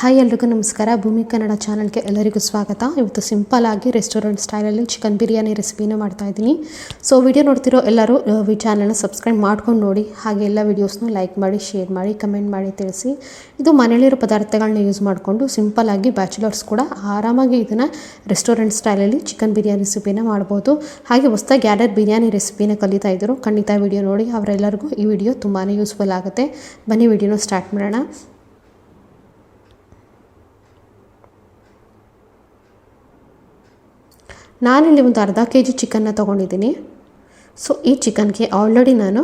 Hi ಎಲ್ರಿಗೂ ನಮಸ್ಕಾರ. ಭೂಮಿ ಕನ್ನಡ ಚಾನಲ್ಗೆ ಎಲ್ಲರಿಗೂ ಸ್ವಾಗತ. ಇವತ್ತು ಸಿಂಪಲ್ ಆಗಿ ರೆಸ್ಟೋರೆಂಟ್ ಸ್ಟೈಲಲ್ಲಿ ಚಿಕನ್ ಬಿರಿಯಾನಿ ರೆಸಿಪಿನ ಮಾಡ್ತಾ ಇದ್ದೀನಿ. ಸೊ ವಿಡಿಯೋ ನೋಡ್ತಿರೋ ಎಲ್ಲರೂ ಈ ಚಾನಲ್ನ ಸಬ್ಸ್ಕ್ರೈಬ್ ಮಾಡ್ಕೊಂಡು ನೋಡಿ. ಹಾಗೆ ಎಲ್ಲ ವೀಡಿಯೋಸ್ನ ಲೈಕ್ ಮಾಡಿ ಶೇರ್ ಮಾಡಿ ಕಮೆಂಟ್ ಮಾಡಿ ತಿಳಿಸಿ. ಇದು ಮನೇಲಿರೋ ಪದಾರ್ಥಗಳನ್ನ ಯೂಸ್ ಮಾಡಿಕೊಂಡು ಸಿಂಪಲ್ ಆಗಿ ಬ್ಯಾಚುಲರ್ಸ್ ಕೂಡ ಆರಾಮಾಗಿ ಇದನ್ನು ರೆಸ್ಟೋರೆಂಟ್ ಸ್ಟೈಲಲ್ಲಿ ಚಿಕನ್ ಬಿರಿಯಾನಿ ರೆಸಿಪಿನ ಮಾಡ್ಬೋದು. ಹಾಗೆ ಹೊಸ್ದಾಗಿ ಯಾರ್ಯಾರು ಬಿರಿಯಾನಿ ರೆಸಿಪಿನ ಕಲಿತಾ ಇದ್ದರು ಖಂಡಿತ ವಿಡಿಯೋ ನೋಡಿ. ಅವರೆಲ್ಲರಿಗೂ ಈ ವಿಡಿಯೋ ತುಂಬಾ ಯೂಸ್ಫುಲ್ ಆಗುತ್ತೆ. ಬನ್ನಿ ವಿಡಿಯೋನ ಸ್ಟಾರ್ಟ್ ಮಾಡೋಣ. ನಾನಿಲ್ಲಿ ಒಂದು ಅರ್ಧ ಕೆ ಜಿ ಚಿಕನ್ನ ತೊಗೊಂಡಿದ್ದೀನಿ. ಸೊ ಈ ಚಿಕನ್ಗೆ ಆಲ್ರೆಡಿ ನಾನು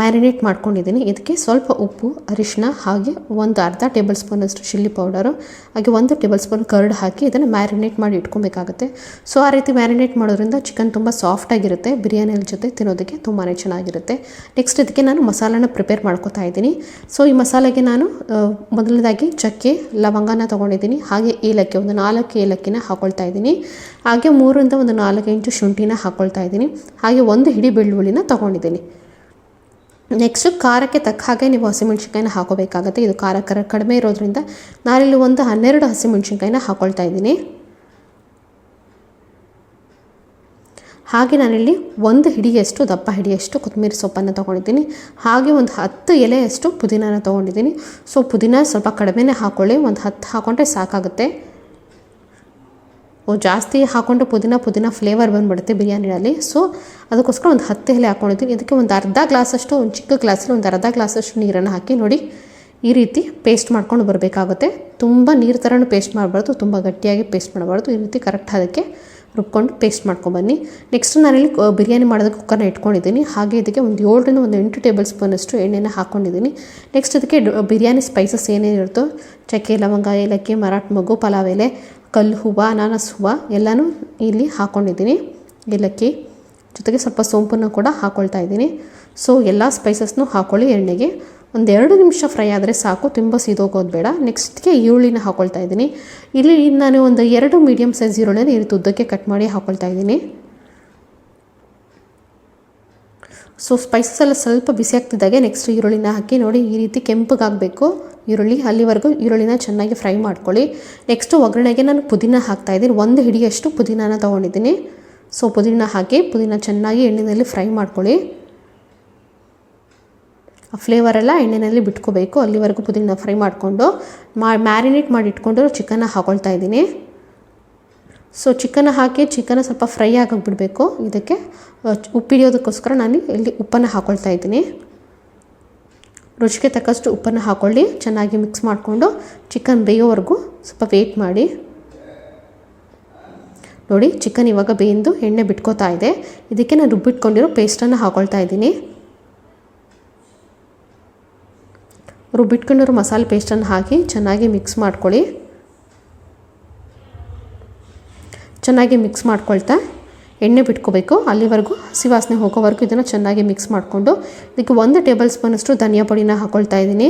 ಮ್ಯಾರಿನೇಟ್ ಮಾಡ್ಕೊಂಡಿದ್ದೀನಿ. ಇದಕ್ಕೆ ಸ್ವಲ್ಪ ಉಪ್ಪು ಅರಿಶಿನ ಹಾಗೆ ಒಂದು ಅರ್ಧ ಟೇಬಲ್ ಸ್ಪೂನಷ್ಟು ಚಿಲ್ಲಿ ಪೌಡರು ಹಾಗೆ ಒಂದು ಟೇಬಲ್ ಸ್ಪೂನ್ ಕರ್ಡ್ ಹಾಕಿ ಇದನ್ನು ಮ್ಯಾರಿನೇಟ್ ಮಾಡಿ ಇಟ್ಕೊಬೇಕಾಗುತ್ತೆ. ಸೊ ಆ ರೀತಿ ಮ್ಯಾರಿನೇಟ್ ಮಾಡೋದ್ರಿಂದ ಚಿಕನ್ ತುಂಬ ಸಾಫ್ಟಾಗಿರುತ್ತೆ ಬಿರಿಯಾನಿಯ ಜೊತೆ ತಿನ್ನೋದಕ್ಕೆ ತುಂಬಾ ಚೆನ್ನಾಗಿರುತ್ತೆ. ನೆಕ್ಸ್ಟ್ ಇದಕ್ಕೆ ನಾನು ಮಸಾಲನ ಪ್ರಿಪೇರ್ ಮಾಡ್ಕೋತಾ ಇದ್ದೀನಿ. ಸೊ ಈ ಮಸಾಲೆಗೆ ನಾನು ಮೊದಲನೇದಾಗಿ ಚಕ್ಕೆ, ಲವಂಗನ ತೊಗೊಂಡಿದ್ದೀನಿ. ಹಾಗೆ ಏಲಕ್ಕಿ, ಒಂದು ನಾಲ್ಕು ಏಲಕ್ಕಿನ ಹಾಕೊಳ್ತಾ ಇದ್ದೀನಿ. ಹಾಗೆ ಮೂರರಿಂದ ಒಂದು ನಾಲ್ಕು ಇಂಚು ಶುಂಠಿನ ಹಾಕೊಳ್ತಾ ಇದ್ದೀನಿ. ಹಾಗೆ ಒಂದು ಹಿಡಿ ಬೆಳ್ಳುಳ್ಳಿನ ತೊಗೊಂಡಿದ್ದೀನಿ. ನೆಕ್ಸ್ಟು ಖಾರಕ್ಕೆ ತಕ್ಕ ಹಾಗೆ ನೀವು ಹಸಿಮೆಣ್ಸಿನ್ಕಾಯಿನ ಹಾಕೋಬೇಕಾಗುತ್ತೆ. ಇದು ಖಾರ ಕರ ಕಡಿಮೆ ಇರೋದ್ರಿಂದ ನಾನಿಲ್ಲಿ ಒಂದು ಹನ್ನೆರಡು ಹಸಿಮೆಣ್ಸಿನ್ಕಾಯಿನ ಹಾಕೊಳ್ತಾ ಇದ್ದೀನಿ. ಹಾಗೆ ನಾನಿಲ್ಲಿ ಒಂದು ಹಿಡಿಯಷ್ಟು, ದಪ್ಪ ಹಿಡಿಯಷ್ಟು ಕೊತ್ತಂಬರಿ ಸೊಪ್ಪನ್ನು ತೊಗೊಂಡಿದ್ದೀನಿ. ಹಾಗೆ ಒಂದು ಹತ್ತು ಎಲೆಯಷ್ಟು ಪುದೀನಾನ ತೊಗೊಂಡಿದ್ದೀನಿ. ಸೊ ಪುದೀನ ಸ್ವಲ್ಪ ಕಡಿಮೆನೇ ಹಾಕ್ಕೊಳ್ಳಿ ಒಂದು ಹತ್ತು ಹಾಕೊಂಡ್ರೆ ಸಾಕಾಗುತ್ತೆ. ಜಾಸ್ತಿ ಹಾಕೊಂಡ್ರೆ ಪುದೀನ ಪುದೀನ ಫ್ಲೇವರ್ ಬಂದುಬಿಡುತ್ತೆ ಬಿರಿಯಾನಿಯಲ್ಲಿ ಸೊ ಅದಕ್ಕೋಸ್ಕರ ಒಂದು ಹತ್ತು ಎಲೆ ಹಾಕ್ಕೊಂಡಿದ್ದೀನಿ ಇದಕ್ಕೆ ಒಂದು ಅರ್ಧ ಗ್ಲಾಸಷ್ಟು, ಒಂದು ಚಿಕ್ಕ ಗ್ಲಾಸಲ್ಲಿ ಒಂದು ಅರ್ಧ ಗ್ಲಾಸಷ್ಟು ನೀರನ್ನು ಹಾಕಿ ನೋಡಿ ಈ ರೀತಿ ಪೇಸ್ಟ್ ಮಾಡ್ಕೊಂಡು ಬರಬೇಕಾಗುತ್ತೆ. ತುಂಬ ನೀರು ಥರನೂ ಪೇಸ್ಟ್ ಮಾಡಬಾರ್ದು, ತುಂಬ ಗಟ್ಟಿಯಾಗಿ ಪೇಸ್ಟ್ ಮಾಡಬಾರ್ದು. ಈ ರೀತಿ ಕರೆಕ್ಟ್ ಅದಕ್ಕೆ ರುಬ್ಕೊಂಡು ಪೇಸ್ಟ್ ಮಾಡ್ಕೊಂಬನ್ನಿ ನೆಕ್ಸ್ಟ್ ನಾನಿಲ್ಲಿ ಬಿರಿಯಾನಿ ಮಾಡೋದಕ್ಕೆ ಕುಕ್ಕರ್ನ ಇಟ್ಕೊಂಡಿದ್ದೀನಿ. ಹಾಗೆ ಇದಕ್ಕೆ ಒಂದು ಏಳರಿಂದ ಒಂದು ಎಂಟು ಟೇಬಲ್ ಸ್ಪೂನಷ್ಟು ಎಣ್ಣೆನ ಹಾಕ್ಕೊಂಡಿದ್ದೀನಿ ನೆಕ್ಸ್ಟ್ ಇದಕ್ಕೆ ಬಿರಿಯಾನಿ ಸ್ಪೈಸಸ್ ಏನೇನಿರುತ್ತೋ, ಚಕ್ಕೆ, ಲವಂಗ, ಏಲಕ್ಕಿ, ಮರಾಠ, ಮಗು, ಪಲಾವ್ ಎಲೆ ಕಲ್ಲು ಹೂವು ಅನಾನಸ್ ಹೂವು ಎಲ್ಲನೂ ಇಲ್ಲಿ ಹಾಕ್ಕೊಂಡಿದ್ದೀನಿ ಏಲಕ್ಕಿ ಜೊತೆಗೆ ಸ್ವಲ್ಪ ಸೋಂಪನ್ನು ಕೂಡ ಹಾಕ್ಕೊಳ್ತಾ ಇದ್ದೀನಿ. ಸೊ ಎಲ್ಲ ಸ್ಪೈಸಸ್ನು ಹಾಕ್ಕೊಳ್ಳಿ ಎಣ್ಣೆಗೆ. ಒಂದೆರಡು ನಿಮಿಷ ಫ್ರೈ ಆದರೆ ಸಾಕು, ತುಂಬ ಸೀದೋಗೋದು ಬೇಡ. ನೆಕ್ಸ್ಟ್ಗೆ ಈರುಳ್ಳಿನ ಹಾಕ್ಕೊಳ್ತಾ ಇದ್ದೀನಿ. ಇಲ್ಲಿ ನಾನು ಒಂದು ಎರಡು ಮೀಡಿಯಮ್ ಸೈಜ್ ಈರುಳ್ಳಿನ ಈ ಉದ್ದಕ್ಕೆ ಕಟ್ ಮಾಡಿ ಹಾಕ್ಕೊಳ್ತಾ ಇದ್ದೀನಿ. ಸೊ ಸ್ಪೈಸಸ್ ಎಲ್ಲ ಸ್ವಲ್ಪ ಬಿಸಿ ಆಗ್ತಿದ್ದಾಗೆ ನೆಕ್ಸ್ಟ್ ಈರುಳ್ಳಿನ ಹಾಕಿ ನೋಡಿ ಈ ರೀತಿ ಕೆಂಪಗಾಗಬೇಕು. ಈರುಳ್ಳಿ ಅಲ್ಲಿವರೆಗೂ ಈರುಳ್ಳಿನ ಚೆನ್ನಾಗಿ ಫ್ರೈ ಮಾಡ್ಕೊಳ್ಳಿ. ನೆಕ್ಸ್ಟು ಒಗ್ಗರಣೆಗೆ ನಾನು ಪುದೀನ ಹಾಕ್ತಾ ಇದ್ದೀನಿ. ಒಂದು ಹಿಡಿಯಷ್ಟು ಪುದೀನಾನ ತೊಗೊಂಡಿದ್ದೀನಿ. ಸೊ ಪುದೀನ ಹಾಕಿ ಪುದೀನ ಚೆನ್ನಾಗಿ ಎಣ್ಣೆಯಲ್ಲಿ ಫ್ರೈ ಮಾಡ್ಕೊಳ್ಳಿ. ಆ ಫ್ಲೇವರ್ ಎಲ್ಲ ಎಣ್ಣೆಯಲ್ಲಿ ಬಿಟ್ಕೋಬೇಕು. ಅಲ್ಲಿವರೆಗೂ ಪುದೀನ ಫ್ರೈ ಮಾಡಿಕೊಂಡು ಮಾ ಮ್ಯಾರಿನೇಟ್ ಮಾಡಿ ಇಟ್ಕೊಂಡು ಚಿಕನ್ನ ಹಾಕೊಳ್ತಾ ಇದ್ದೀನಿ. ಸೊ ಚಿಕನ್ ಹಾಕಿ ಚಿಕನ್ ಸ್ವಲ್ಪ ಫ್ರೈ ಆಗೋಕೆ ಬಿಡಬೇಕು ಇದಕ್ಕೆ ಉಪ್ಪಿಡಿಯೋದಕ್ಕೋಸ್ಕರ ನಾನು ಇಲ್ಲಿ ಉಪ್ಪನ್ನು ಹಾಕೊಳ್ತಾ ಇದ್ದೀನಿ. ರುಚಿಗೆ ತಕ್ಕಷ್ಟು ಉಪ್ಪನ್ನು ಹಾಕ್ಕೊಳ್ಳಿ ಚೆನ್ನಾಗಿ ಮಿಕ್ಸ್ ಮಾಡಿಕೊಂಡು ಚಿಕನ್ ಬೇಯೋವರೆಗೂ ಸ್ವಲ್ಪ ವೇಟ್ ಮಾಡಿ. ನೋಡಿ ಚಿಕನ್ ಇವಾಗ ಬೇಯ್ದು ಎಣ್ಣೆ ಬಿಟ್ಕೋತಾ ಇದೆ. ಇದಕ್ಕೆ ನಾನು ರುಬ್ಬಿಟ್ಕೊಂಡಿರೋ ಪೇಸ್ಟನ್ನು ಹಾಕೊಳ್ತಾ ಇದ್ದೀನಿ. ರುಬ್ಬಿಟ್ಕೊಂಡಿರೋ ಮಸಾಲೆ ಪೇಸ್ಟನ್ನು ಹಾಕಿ ಚೆನ್ನಾಗಿ ಮಿಕ್ಸ್ ಮಾಡ್ಕೊಳ್ಳಿ. ಚೆನ್ನಾಗಿ ಮಿಕ್ಸ್ ಮಾಡ್ಕೊಳ್ತಾ ಎಣ್ಣೆ ಬಿಟ್ಕೋಬೇಕು. ಅಲ್ಲಿವರೆಗೂ ಹಸಿ ವಾಸನೆ ಹೋಗೋವರೆಗೂ ಇದನ್ನು ಚೆನ್ನಾಗಿ ಮಿಕ್ಸ್ ಮಾಡಿಕೊಂಡು ಇದಕ್ಕೆ ಒಂದು ಟೇಬಲ್ ಸ್ಪೂನಷ್ಟು ಧನಿಯಾ ಪುಡಿನ ಹಾಕ್ಕೊಳ್ತಾ ಇದ್ದೀನಿ.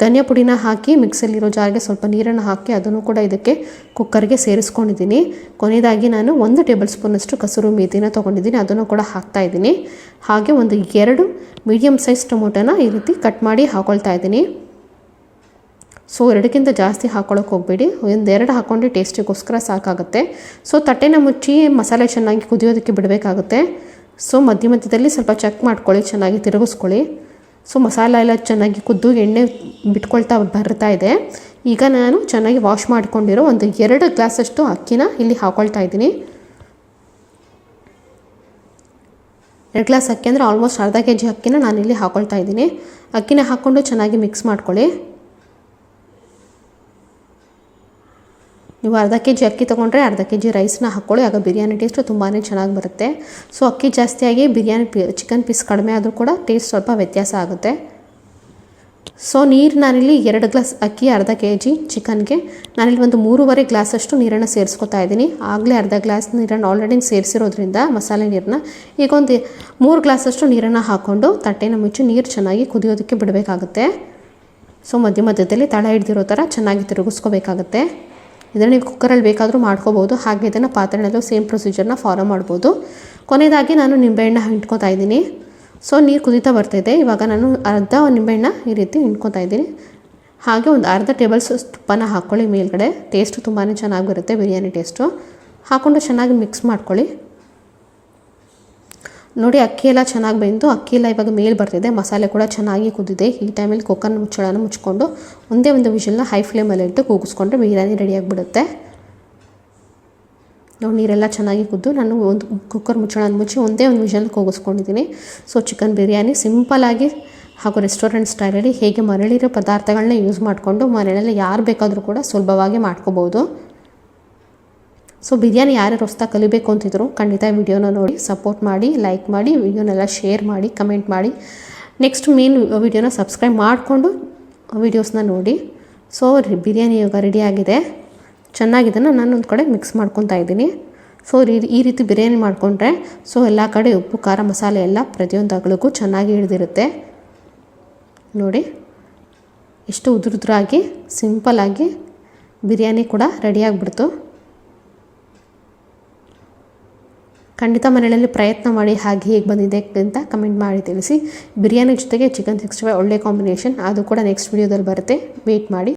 ಧನಿಯಾ ಪುಡಿನ ಹಾಕಿ ಮಿಕ್ಸಲ್ಲಿರೋ ಜಾರಿಗೆ ಸ್ವಲ್ಪ ನೀರನ್ನು ಹಾಕಿ ಅದನ್ನು ಕೂಡ ಇದಕ್ಕೆ ಕುಕ್ಕರ್ಗೆ ಸೇರಿಸ್ಕೊಂಡಿದ್ದೀನಿ. ಕೊನೆಯದಾಗಿ ನಾನು ಒಂದು ಟೇಬಲ್ ಸ್ಪೂನಷ್ಟು ಕಸೂರು ಮೇಥಿನ ತೊಗೊಂಡಿದ್ದೀನಿ. ಅದನ್ನು ಕೂಡ ಹಾಕ್ತಾ ಇದ್ದೀನಿ. ಹಾಗೆ ಒಂದು ಎರಡು ಮೀಡಿಯಮ್ ಸೈಜ್ ಟೊಮೊಟೊನ ಈ ರೀತಿ ಕಟ್ ಮಾಡಿ ಹಾಕ್ಕೊಳ್ತಾ ಇದ್ದೀನಿ. ಸೊ ಎರಡಕ್ಕಿಂತ ಜಾಸ್ತಿ ಹಾಕ್ಕೊಳಕ್ಕೆ ಹೋಗಬೇಡಿ. ಒಂದೆರಡು ಹಾಕ್ಕೊಂಡು ಟೇಸ್ಟಿಗೋಸ್ಕರ ಸಾಕಾಗುತ್ತೆ. ಸೊ ತಟ್ಟೆನ ಮುಚ್ಚಿ ಮಸಾಲೆ ಚೆನ್ನಾಗಿ ಕುದಿಯೋದಕ್ಕೆ ಬಿಡಬೇಕಾಗುತ್ತೆ. ಸೊ ಮಧ್ಯ ಮಧ್ಯದಲ್ಲಿ ಸ್ವಲ್ಪ ಚೆಕ್ ಮಾಡ್ಕೊಳ್ಳಿ, ಚೆನ್ನಾಗಿ ತಿರುಗಿಸ್ಕೊಳ್ಳಿ. ಸೊ ಮಸಾಲೆ ಎಲ್ಲ ಚೆನ್ನಾಗಿ ಕುದ್ದು ಎಣ್ಣೆ ಬಿಟ್ಕೊಳ್ತಾ ಬರ್ತಾ ಇದೆ. ಈಗ ನಾನು ಚೆನ್ನಾಗಿ ವಾಶ್ ಮಾಡಿಕೊಂಡಿರೋ ಒಂದು ಎರಡು ಗ್ಲಾಸಷ್ಟು ಅಕ್ಕಿನ ಇಲ್ಲಿ ಹಾಕ್ಕೊಳ್ತಾ ಇದ್ದೀನಿ. ಎರಡು ಗ್ಲಾಸ್ ಅಕ್ಕಿ ಅಂದರೆ ಆಲ್ಮೋಸ್ಟ್ ಅರ್ಧ ಕೆ ಜಿ ಅಕ್ಕಿನ ನಾನಿಲ್ಲಿ ಹಾಕ್ಕೊಳ್ತಾ ಇದ್ದೀನಿ. ಅಕ್ಕಿನ ಹಾಕ್ಕೊಂಡು ಚೆನ್ನಾಗಿ ಮಿಕ್ಸ್ ಮಾಡ್ಕೊಳ್ಳಿ. ನೀವು ಅರ್ಧ ಕೆ ಜಿ ಅಕ್ಕಿ ತೊಗೊಂಡ್ರೆ ಅರ್ಧ ಕೆ ಜಿ ರೈಸ್ನ ಹಾಕ್ಕೊಳ್ಳಿ ಆಗ ಬಿರಿಯಾನಿ ಟೇಸ್ಟು ತುಂಬಾ ಚೆನ್ನಾಗಿ ಬರುತ್ತೆ. ಸೊ ಅಕ್ಕಿ ಜಾಸ್ತಿಯಾಗಿ ಬಿರಿಯಾನಿ ಪಿ ಚಿಕನ್ ಪೀಸ್ ಕಡಿಮೆ ಆದರೂ ಕೂಡ ಟೇಸ್ಟ್ ಸ್ವಲ್ಪ ವ್ಯತ್ಯಾಸ ಆಗುತ್ತೆ. ಸೊ ನೀರು ನಾನಿಲ್ಲಿ ಎರಡು ಗ್ಲಾಸ್ ಅಕ್ಕಿ, ಅರ್ಧ ಕೆ ಜಿ ಚಿಕನ್ಗೆ ನಾನಿಲ್ಲಿ ಒಂದು ಮೂರುವರೆ ಗ್ಲಾಸಷ್ಟು ನೀರನ್ನು ಸೇರಿಸ್ಕೊತಾ ಇದ್ದೀನಿ. ಆಗಲೇ ಅರ್ಧ ಗ್ಲಾಸ್ ನೀರನ್ನು ಆಲ್ರೆಡಿ ಸೇರಿಸಿರೋದ್ರಿಂದ ಮಸಾಲೆ ನೀರನ್ನ ಈಗ ಒಂದು ಮೂರು ಗ್ಲಾಸಷ್ಟು ನೀರನ್ನು ಹಾಕ್ಕೊಂಡು ತಟ್ಟೆನ ಮುಚ್ಚಿ ನೀರು ಚೆನ್ನಾಗಿ ಕುದಿಯೋದಕ್ಕೆ ಬಿಡಬೇಕಾಗುತ್ತೆ. ಸೊ ಮಧ್ಯ ಮಧ್ಯದಲ್ಲಿ ತಳ ಹಿಡ್ದಿರೋ ಥರ ಚೆನ್ನಾಗಿ ತಿರುಗಿಸ್ಕೋಬೇಕಾಗುತ್ತೆ. ಇದನ್ನು ನೀವು ಕುಕ್ಕರಲ್ಲಿ ಬೇಕಾದರೂ ಮಾಡ್ಕೋಬೋದು. ಹಾಗೆ ಇದನ್ನು ಪಾತ್ರೆಯಲ್ಲೂ ಸೇಮ್ ಪ್ರೊಸೀಜರ್ನ ಫಾಲೋ ಮಾಡ್ಬೋದು. ಕೊನೆಯದಾಗಿ ನಾನು ನಿಂಬೆಹಣ್ಣು ಹಿಂಡ್ಕೊತಾ ಇದ್ದೀನಿ. ಸೊ ನೀರು ಕುದೀತಾ ಬರ್ತಾಯಿದೆ ಇವಾಗ ನಾನು ಅರ್ಧ ನಿಂಬೆಹಣ್ಣ ಈ ರೀತಿ ಹಿಂಡ್ಕೊತಾ ಇದ್ದೀನಿ. ಹಾಗೆ ಒಂದು ಅರ್ಧ ಟೇಬಲ್ ಸ್ಪೂನ್ ತುಪ್ಪನ ಹಾಕ್ಕೊಳ್ಳಿ ಮೇಲ್ಗಡೆ. ಟೇಸ್ಟು ತುಂಬಾ ಚೆನ್ನಾಗಿ ಬರುತ್ತೆ ಬಿರಿಯಾನಿ ಟೇಸ್ಟು ಹಾಕ್ಕೊಂಡು ಚೆನ್ನಾಗಿ ಮಿಕ್ಸ್ ಮಾಡ್ಕೊಳ್ಳಿ. ನೋಡಿ, ಅಕ್ಕಿ ಎಲ್ಲ ಚೆನ್ನಾಗಿ ಬೆಂದು, ಅಕ್ಕಿ ಎಲ್ಲ ಇವಾಗ ಮೇಲೆ ಬರ್ತಿದೆ. ಮಸಾಲೆ ಕೂಡ ಚೆನ್ನಾಗಿ ಕುದ್ದಿದೆ. ಈ ಟೈಮಲ್ಲಿ ಕೊಕ್ಕನ್ ಮುಚ್ಚಳನ ಮುಚ್ಕೊಂಡು ಒಂದೇ ಒಂದು ವಿಷಲ್ನ ಹೈ ಫ್ಲೇಮಲ್ಲಿ ಇಟ್ಟು ಕೂಗಿಸ್ಕೊಂಡ್ರೆ ಬಿರಿಯಾನಿ ರೆಡಿ ಆಗಿಬಿಡುತ್ತೆ. ನೋಡಿ, ನೀರೆಲ್ಲ ಚೆನ್ನಾಗಿ ಕುದ್ದು, ನಾನು ಒಂದು ಕುಕ್ಕರ್ ಮುಚ್ಚಳನ ಮುಚ್ಚಿ ಒಂದೇ ಒಂದು ವಿಷಲ್ ಕೂಗಿಸ್ಕೊಂಡಿದ್ದೀನಿ. ಸೊ ಚಿಕನ್ ಬಿರಿಯಾನಿ ಸಿಂಪಲಾಗಿ ಹಾಗೂ ರೆಸ್ಟೋರೆಂಟ್ ಸ್ಟೈಲಲ್ಲಿ ಹೇಗೆ ಮರಳಿರೋ ಪದಾರ್ಥಗಳನ್ನ ಯೂಸ್ ಮಾಡಿಕೊಂಡು ಮನೆಯಲ್ಲಿ ಯಾರು ಬೇಕಾದರೂ ಕೂಡ ಸುಲಭವಾಗಿ ಮಾಡ್ಕೋಬೋದು. ಸೊ ಬಿರಿಯಾನಿ ಯಾರ್ಯಾರು ಹೊಸ್ದಾಗಿ ಕಲಿಬೇಕು ಅಂತಿದ್ರು, ಖಂಡಿತ ವಿಡಿಯೋನ ನೋಡಿ ಸಪೋರ್ಟ್ ಮಾಡಿ ಲೈಕ್ ಮಾಡಿ ವಿಡಿಯೋನೆಲ್ಲ ಶೇರ್ ಮಾಡಿ ಕಮೆಂಟ್ ಮಾಡಿ. ನೆಕ್ಸ್ಟ್ ಮೇನ್ ವಿಡಿಯೋನ ಸಬ್ಸ್ಕ್ರೈಬ್ ಮಾಡಿಕೊಂಡು ವಿಡಿಯೋಸ್ನ ನೋಡಿ. ಸೊ ಬಿರಿಯಾನಿ ಇವಾಗ ರೆಡಿಯಾಗಿದೆ ಚೆನ್ನಾಗಿದ್ದನ್ನು ನಾನು ಒಂದು ಕಡೆ ಮಿಕ್ಸ್ ಮಾಡ್ಕೊತಾ ಇದ್ದೀನಿ. ಸೊ ಈ ರೀತಿ ಬಿರಿಯಾನಿ ಮಾಡಿಕೊಂಡ್ರೆ ಸೊ ಎಲ್ಲ ಕಡೆ ಉಪ್ಪು, ಖಾರ, ಮಸಾಲೆ ಎಲ್ಲ ಪ್ರತಿಯೊಂದು ಅಗಳಿಗೂ ಚೆನ್ನಾಗಿ ಹಿಡಿದಿರುತ್ತೆ. ನೋಡಿ, ಎಷ್ಟು ಉದುರುದ್ರಾಗಿ ಆಗಿ ಬಿರಿಯಾನಿ ಕೂಡ ರೆಡಿಯಾಗಿಬಿಡ್ತು ಖಂಡಿತ ಮನೆಯಲ್ಲಿ ಪ್ರಯತ್ನ ಮಾಡಿ ಹಾಗೆ ಹೇಗೆ ಬಂದಿದೆ ಅಂತ ಕಮೆಂಟ್ ಮಾಡಿ ತಿಳಿಸಿ. ಬಿರಿಯಾನಿ ಜೊತೆಗೆ ಚಿಕನ್ ಸಿಕ್ಸ್ಟಿ ಫೈವ್ ಒಳ್ಳೆ ಕಾಂಬಿನೇಷನ್, ಅದು ಕೂಡ ನೆಕ್ಸ್ಟ್ ವೀಡಿಯೋದಲ್ಲಿ ಬರುತ್ತೆ. ವೆಯ್ಟ್ ಮಾಡಿ.